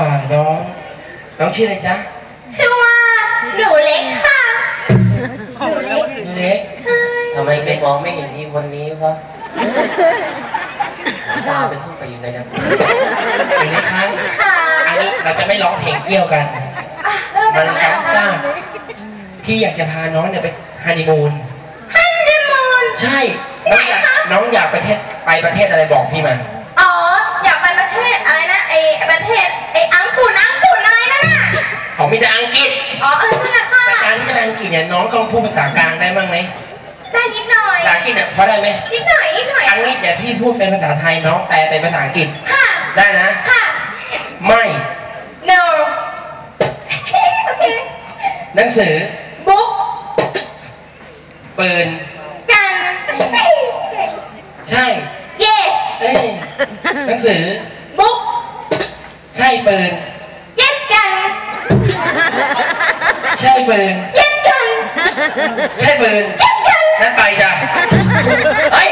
อ่าน้องน้องชื่ออะไรจ๊ะชื่อว่าหนูเล็กค่ะหนูเล็กทำไมไม่มองไม่เห็นมีคนนี้วะตาเป็นส้มตีนเลยนะเป็นไงคะค่ะอันนี้เราจะไม่ร้องเพลงเกี่ยวกันอะแล้วมันเราจะซ้ำซากพี่อยากจะพาน้องเนี่ยไปฮันนีมูนฮันนีมูนใช่น้องอยากน้องอยากไปประเทศไปประเทศอะไรบอกพี่มา เนี่ยน้องต้องพูดภาษากลางได้บ้างไหมได้นิดหน่อยภาษาอังกฤษเนี่ยพอได้ไหมนิดหน่อยนิดหน่อยอังกฤษเนี่ยพี่พูดเป็นภาษาไทยน้องแปลเป็นภาษาอังกฤษค่ะได้นะค่ะไม่ no โอเคหนังสือบุ๊กปืนกันใช่ yes เอ้ยหนังสือบุ๊กใช่ปืน yes กันใช่ปืน yes เช่ดมือนั่นไปจ้ะเฮ้